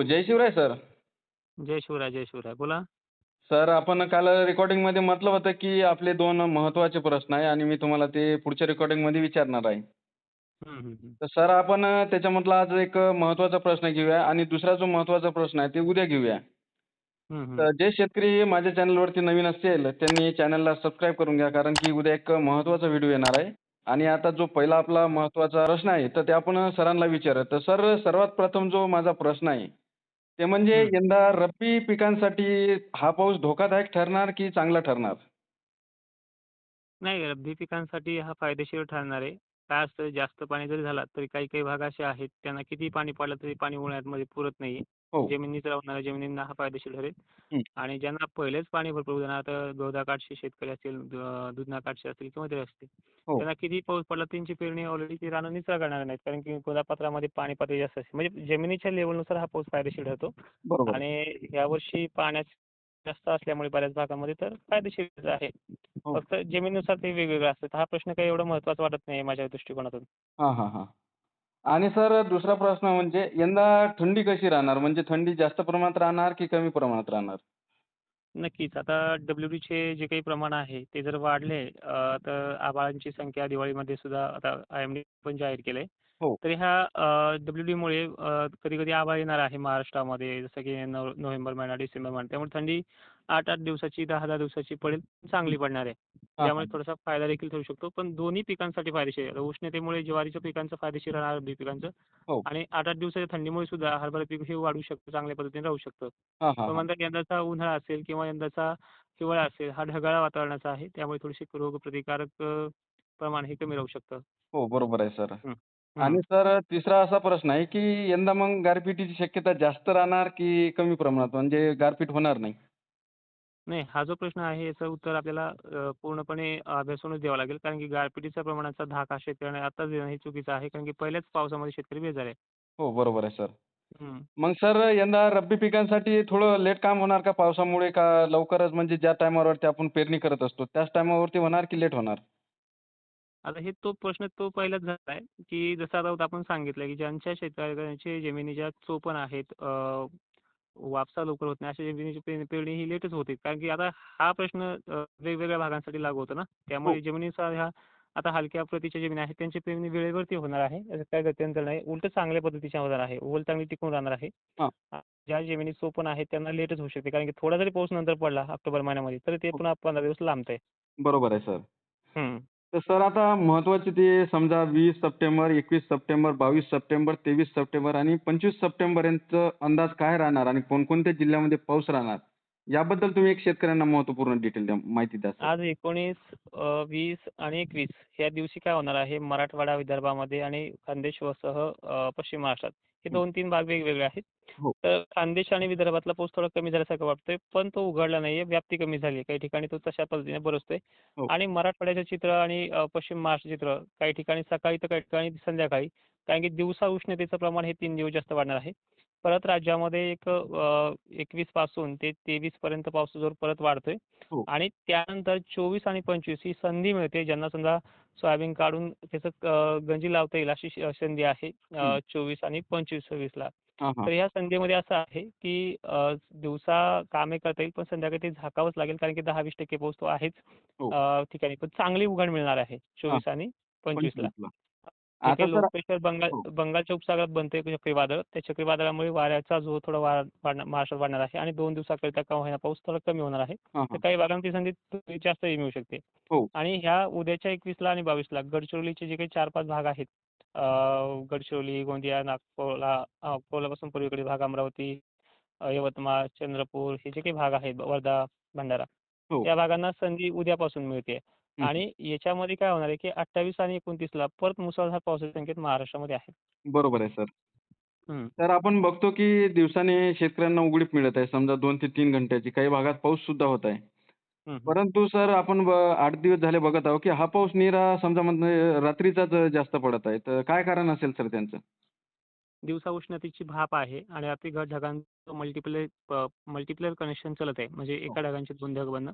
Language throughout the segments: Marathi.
हॅलो जय शिवराय सर. जय शिवराय जय शिवराय. बोला. सर आपण काल रेकॉर्डिंगमध्ये म्हटलं होतं की आपले दोन महत्त्वाचे प्रश्न आहे आणि मी तुम्हाला ते पुढच्या रेकॉर्डिंगमध्ये विचारणार आहे. तर सर आपण त्याच्यामधला आज एक महत्त्वाचा प्रश्न घेऊया आणि दुसरा जो महत्त्वाचा प्रश्न आहे ते उद्या घेऊया. तर जे शेतकरी माझ्या चॅनलवरती नवीन असतील त्यांनी चॅनलला सबस्क्राईब करून घ्या कारण की उद्या एक महत्त्वाचा व्हिडिओ येणार आहे. आणि आता जो पहिला आपला महत्त्वाचा प्रश्न आहे तर ते आपण सरांना विचारूया. तर सर सर्वात प्रथम जो माझा प्रश्न आहे ते म्हणजे हम्म. यंदा रब्बी पिकांसाठी हा पाऊस धोकादायक ठरणार की चांगला ठरणार नाही रब्बी पिकांसाठी हा फायदेशीर ठरणार आहे काय असतं जास्त पाणी जरी झाला तरी काही काही भाग असे आहेत त्यांना किती पाणी पडलं तरी पाणी उन्हाळ्यामध्ये पुरत नाही हो. जमिनीत राहणाऱ्या जमिनींना हा फायदेशीर ठरेल. आणि ज्यांना पहिलेच पाणी भरपूर उदाहरणार्थ गौदाकाठचे शेतकरी असतील दुधनाकाठचे असतील किंवा ते असतील हो. त्यांना किती पाऊस पडला त्यांची पेरणी ऑलरेडी ती रानं निचरा करणार नाहीत. कारण की गोदापात्रामध्ये पाणी पातळी जास्त असते. म्हणजे जमिनीच्या लेवलनुसार हा पाऊस फायदेशीर ठरतो. बरोबर. आणि यावर्षी पाण्याची जास्त असल्यामुळे बऱ्याच भागामध्ये तर फायदेशीर आहे. हो. फक्त जमिनीनुसार ते वेगवेगळं असतं. तर हा प्रश्न काही एवढा महत्त्वाचा वाटत नाही माझ्या दृष्टिकोनातून. हां हां हां. आणि सर दुसरा प्रश्न म्हणजे यंदा थंडी कशी राहणार? म्हणजे थंडी जास्त प्रमाणात राहणार की कमी प्रमाणात राहणार? नक्कीच. आता डब्ल्यू डीचे जे काही प्रमाण आहे ते जर वाढले अं, तर आभाळांची संख्या दिवाळीमध्ये सुद्धा आता आय एम डी पण जाहीर केलंय. हो. तर ह्या डब्ल्यू डीमुळे कधी कधी आभाळ येणार आहे महाराष्ट्रामध्ये जसं की नव नोव्हेंबर महिना डिसेंबर महिना. त्यामुळे थंडी आठ आठ दिवसाची दहा दहा दिवसाची पडेल चांगली पडणार आहे. हां त्यामुळे थोडासा फायदा देखील ठरू शकतो. पण दोन्ही पिकांसाठी फायदेशीर आहे. उष्णतेमुळे ज्वारीच्या पिकांचं फायदेशीर राहणार बी पिकांचं हो. आणि आठ आठ दिवसाच्या थंडीमुळे सुद्धा हरभरा पीक हे वाढू शकतं चांगल्या पद्धतीने राहू शकतं. हां हां पण हां. म्हणतात यंदाचा उन्हाळा असेल किंवा यंदाचा हिवाळा असेल हा ढगाळ वातावरणाचा आहे. त्यामुळे थोडीशी रोगप्रतिकारक अ, प्रमाण हे कमी राहू शकतं. हो बरोबर आहे सर. हं. आणि. सर तिसरा असा प्रश्न आहे की यंदा मग गारपिटीची शक्यता जास्त राहणार की कमी प्रमाणात? म्हणजे गारपीट होणार नाही? नाही हा जो प्रश्न आहे याचं उत्तर आपल्याला अ, पूर्णपणे अभ्यासूनच द्यावं लागेल. कारण की गारपिटीच्या प्रमाणाचा धाक हा शेतकऱ्यांना आताच देणं हे चुकीचं आहे. कारण की पहिल्याच पावसामध्ये शेतकरी बेजार आहे. हो बरोबर आहे सर. मग सर यंदा रब्बी पिकांसाठी थोडं लेट काम होणार का? पावसामुळे का? लवकरच म्हणजे ज्या टायमावरती आपण पेरणी करत असतो त्याच टायमावरती होणार की लेट होणार? आता हे तो प्रश्न तो पहिलाच झाला आहे की जसं आता आपण सांगितलं की ज्यांच्या शेतकऱ्यांचे जमिनीच्या चोपण आहेत वापसा लवकर होत नाही अशा जमिनीची पेरणी पेरणी ही लेटच होते. कारण की आता हा प्रश्न वेगवेगळ्या भागांसाठी लागू होतो ना. हो. त्यामुळे जमिनीचा ह्या आता हलक्या प्रतीच्या जमिनी आहेत त्यांची पेरणी वेळेवरती होणार आहे. काही गत्यंतर नाही. उलट चांगल्या पद्धतीच्या होणार आहे. ओल चांगली टिकून राहणार आहे. हां. ज्या जमिनी चोपण आहेत त्यांना लेटच होऊ शकते. कारण की थोडा जरी पाऊस नंतर पडला ऑक्टोबर महिन्यामध्ये तरी ते हो. पुन्हा पंधरा दिवस लांबतंय. बरोबर आहे सर. हम्म. तर सर आता महत्त्वाचे ते समजा वीस सप्टेंबर एकवीस सप्टेंबर बावीस सप्टेंबर तेवीस सप्टेंबर आणि पंचवीस सप्टेंबर यांचं अंदाज काय राहणार आणि कोणकोणत्या जिल्ह्यामध्ये पाऊस राहणार? याबद्दल तुम्ही एक शेतकऱ्यांना महत्त्वपूर्ण डिटेल द्या माहिती द्या सर आज एकोणीस अ, वीस आणि एकवीस या दिवशी काय होणार आहे? मराठवाडा विदर्भामध्ये आणि खानदेशसह अ, पश्चिम महाराष्ट्रात हे हं. दोन तीन भाग वेगवेगळे आहेत. हो. तर खानदेश आणि विदर्भातला पाऊस थोडा कमी झाल्यासारखं वाटतोय पण तो उघडला नाहीये व्याप्ती कमी झाली आहे. काही ठिकाणी तो तशा पद्धतीने बरसतोय हो. आणि मराठवाड्याचं चित्र आणि अ, पश्चिम महाराष्ट्र चित्र काही ठिकाणी सकाळी तर काही ठिकाणी संध्याकाळी कारण की दिवसा उष्णतेचं प्रमाण हे तीन दिवस जास्त वाढणार आहे. परत राज्यामध्ये एक एकवीसपासून ते तेवीस पर्यंत पाऊस जोर परत वाढतोय. हो. आणि त्यानंतर चोवीस आणि पंचवीस ही संधी मिळते ज्यांना समजा सोयाबीन काढून त्याचं गंजी लावता येईल अशी संधी आहे. चोवीस आणि पंचवीस सव्वीसला हां हां. तर ह्या संधीमध्ये असं आहे की दिवसा कामे करता येईल पण संध्याकाळी ते झाकावंच लागेल कारण की दहा वीस टक्के पाऊस तो आहेच हो. ठिकाणी. पण चांगली उघड मिळणार आहे चोवीस आणि पंचवीसला जे आता लो प्रेशर बंगाल हो. बंगालच्या उपसागरात बनते चक्रीवादळ. त्या चक्रीवादळामुळे वाऱ्याचा जोर थोडा महाराष्ट्रात वाढणार आहे आणि दोन दिवसाकरिता का होईना पाऊस थोडा कमी होणार आहे. हां तर हां. काही भागांत ती संधी थोडी जास्तही मिळू शकते. हो. आणि ह्या उद्याच्या एकवीसला आणि बावीसला गडचिरोलीचे जे काही चार पाच भाग आहेत गडचिरोली गोंदिया नागपूरला अकोलापासून पूर्वेकडील भाग अमरावती यवतमाळ चंद्रपूर हे जे काही भाग आहेत वर्धा भंडारा हो. या भागांना संधी उद्यापासून मिळते. हं, हं. आणि याच्यामध्ये काय होणार आहे की अठ्ठावीस आणि एकोणतीसला परत मुसळधार पावसाचे संकेत महाराष्ट्रामध्ये आहेत बरोबर आहे सर. हम्म. तर आपण बघतो की दिवसाने शेतकऱ्यांना उघडीप मिळत आहे. समजा दोन ते तीन घंट्याची काही भागात पाऊस सुद्धा होत आहे. हम्म. परंतु सर आपण ब- आठ दिवस झाले बघत आहोत की हा पाऊस निरा समजा म्हणजे रात्रीचाच जास्त पडत आहे. तर काय कारण असेल सर त्यांचं? दिवसा उष्णतेची भाप आहे आणि रात्री घट ढगांचं मल्टिप्लेअर मल्टिप्लेअर कनेक्शन चालत आहे. म्हणजे हो. एका ढगांचे दोन ढग बनणं.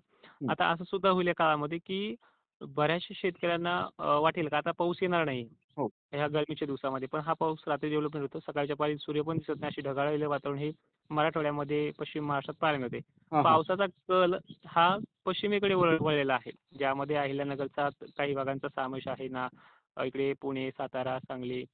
आता असं सुद्धा होईल या काळामध्ये की बऱ्याचशा शेतकऱ्यांना अ, वाटेल का? आता पाऊस येणार नाही हो. ह्या गरमीच्या दिवसामध्ये पण हा पाऊस रात्री डेव्हलपमेंट होतो. सकाळच्या पाळीत सूर्य पण दिसत नाही. अशी ढगाळलेलं वातावरण हे मराठवाड्यामध्ये पश्चिम महाराष्ट्रात पाहायला मिळते. हां हां. पावसाचा कल हा पश्चिमेकडे वळ वळलेला आहे. ज्यामध्ये अहिल्यानगरचा काही भागांचा समावेश आहे ना अ, इकडे पुणे सातारा सांगली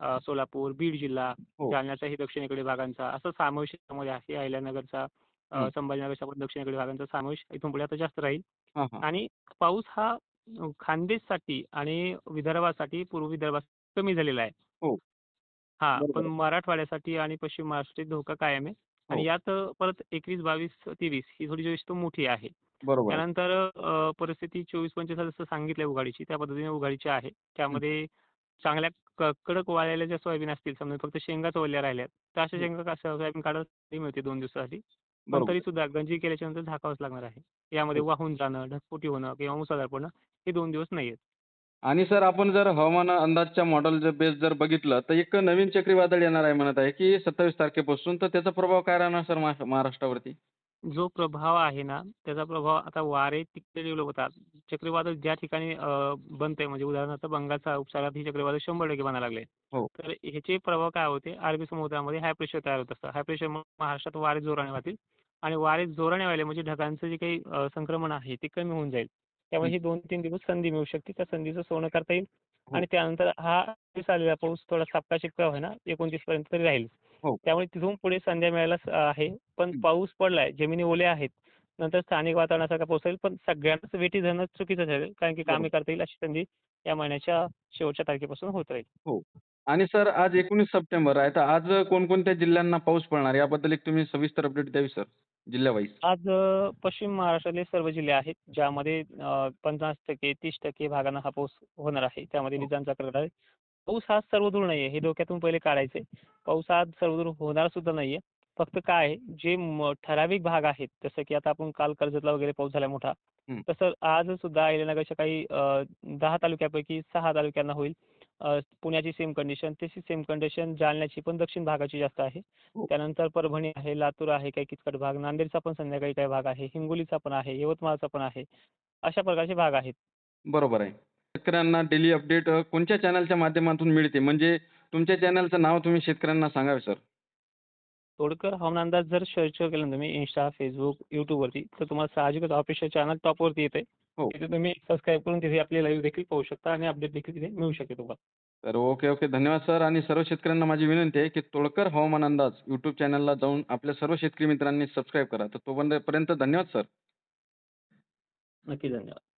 अ, सोलापूर बीड जिल्हा हो. जालन्याचाही दक्षिणेकडे भागांचा असं समावेश यामध्ये आहे. अहिल्यानगरचा अ, हं. संभाजीनगरच्या पण दक्षिणेकडे भागांचा समावेश इथून पुढे आता जास्त राहील. हां हां. आणि पाऊस हा खानदेशसाठी आणि विदर्भासाठी पूर्व विदर्भात कमी झालेला आहे हो. हा पण. मराठवाड्यासाठी आणि पश्चिम महाराष्ट्रासाठी धोका कायम आहे आणि हो. यात परत एकवीस बावीस तेवीस ही थोडी जी मोठी आहे. त्यानंतर परिस्थिती चोवीस पंचवीस जसं सांगितलंय उघाडीची त्या पद्धतीने उघाडीची आहे त्यामध्ये चांगल्या कडक वाळलेल्या ज्या सोयाबीन असतील समजा फक्त शेंगाच ओल्या राहिल्यात तर अशा. शेंगा सोयाबीन काढायला मिळते दोन दिवसासाठी पण तरी. सुद्धा गंजी केल्याच्यानंतर झाकावंच लागणार आहे यामध्ये. वाहून जाणं ढगफुटी होणं किंवा मुसळधार पडणं हे दोन दिवस नाही आहेत आणि सर आपण जर हवामान अंदाजच्या मॉडेल जर बेस जर बघितलं तर एक नवीन चक्रीवादळ येणार आहे म्हणत आहे की सत्तावीस तारखेपासून तर त्याचा प्रभाव काय राहणार सर महा महाराष्ट्रावरती? जो प्रभाव आहे ना त्याचा प्रभाव आता वारे तिकडे डेव्हलप होतात. चक्रीवादळ ज्या ठिकाणी अ, बनतंय म्हणजे उदाहरणार्थ बंगालच्या उपसागरात ही चक्रीवादळ शंभर टक्के बनायला लागले. हो. तर ह्याचे प्रभाव काय होते? अरबी समुद्रामध्ये हाय प्रेशर तयार होत असतं. हाय प्रेशर महाराष्ट्रात वारे जोराने वाहतील. आणि वारे जोराने वाहिले म्हणजे ढगांचं जे काही अ, संक्रमण आहे ते कमी होऊन जाईल. त्यामुळे ही. दोन तीन दिवस संधी मिळू शकते. त्या संधीचं सोनं करता येईल हो. आणि त्यानंतर हा दिवस आलेला पाऊस थोडा सापका शिपका होईना एकोणतीस पर्यंत तरी राहील. हो. त्यामुळे तिथून पुढे संध्या मिळायला आहे. पण. पाऊस पडलाय जमिनी ओल्या आहेत नंतर स्थानिक वातावरणासारखा पाऊस होईल पण सगळ्यांनाच वेठी धरणं चुकीचं ठरेल कारण की कामे करता येईल अशी संधी या महिन्याच्या शेवटच्या तारखेपासून होत राहील. हो. आणि सर आज एकोणीस सप्टेंबर आहे तर आज कोणकोणत्या जिल्ह्यांना पाऊस पडणार? याबद्दल एक तुम्ही सविस्तर अपडेट द्यावी सर. जिल्ह्यावाईज आज अ, पश्चिम महाराष्ट्रातले सर्व जिल्हे आहेत ज्यामध्ये पन्नास टक्के तीस टक्के भागांना हा पाऊस होणार आहे. त्यामध्ये हो. विजांचा कडकड आहे. पाऊस हा सर्वदूर नाही आहे हे डोक्यातून पहिले काढायचे पाऊस हा सर्वदूर होणार सुद्धा नाही आहे फक्त काय आहे जे म- ठराविक भाग आहेत जसं की आता आपण काल कर्जतला वगैरे पाऊस झाला मोठा हं. तसं आज सुद्धा अहिल्यानगरच्या काही अ, दहा तालुक्यापैकी सहा तालुक्यांना होईल. पुण्याची सेम कंडिशन तशी सेम कंडिशन जालन्याची पण दक्षिण भागाची जास्त आहे. हो. त्यानंतर परभणी आहे लातूर आहे काही किचकट भाग. नांदेडचा पण संध्याकाळी काही भाग आहे. हिंगोलीचा पण आहे यवतमाळचा पण आहे. अशा प्रकारचे भाग आहेत. बरोबर आहे. शेतकऱ्यांना डेली अपडेट कोणत्या चॅनलच्या माध्यमातून मिळते? म्हणजे तुमच्या चॅनलचं नाव तुम्ही शेतकऱ्यांना सांगावे सर. तोडकर हवामान अंदाज जर सर्च केलं तुम्ही इंस्टा फेसबुक यूट्यूबवरती तर तुम्हाला साहजिकच ऑफिशियल चॅनल टॉपवरती येते हो. तिथे तुम्ही सबस्क्राईब करून तिथे आपले लाईव्ह देखील पाहू शकता आणि अपडेट देखील तिथे मिळू शकते तुम्हाला. तर ओके ओके. धन्यवाद सर. आणि सर्व शेतकऱ्यांना माझी विनंती आहे की तोडकर हवामान अंदाज यूट्यूब चॅनलला जाऊन आपल्या सर्व शेतकरी मित्रांनी सबस्क्राईब करा. तर तोपर्यंत धन्यवाद सर. नक्की धन्यवाद.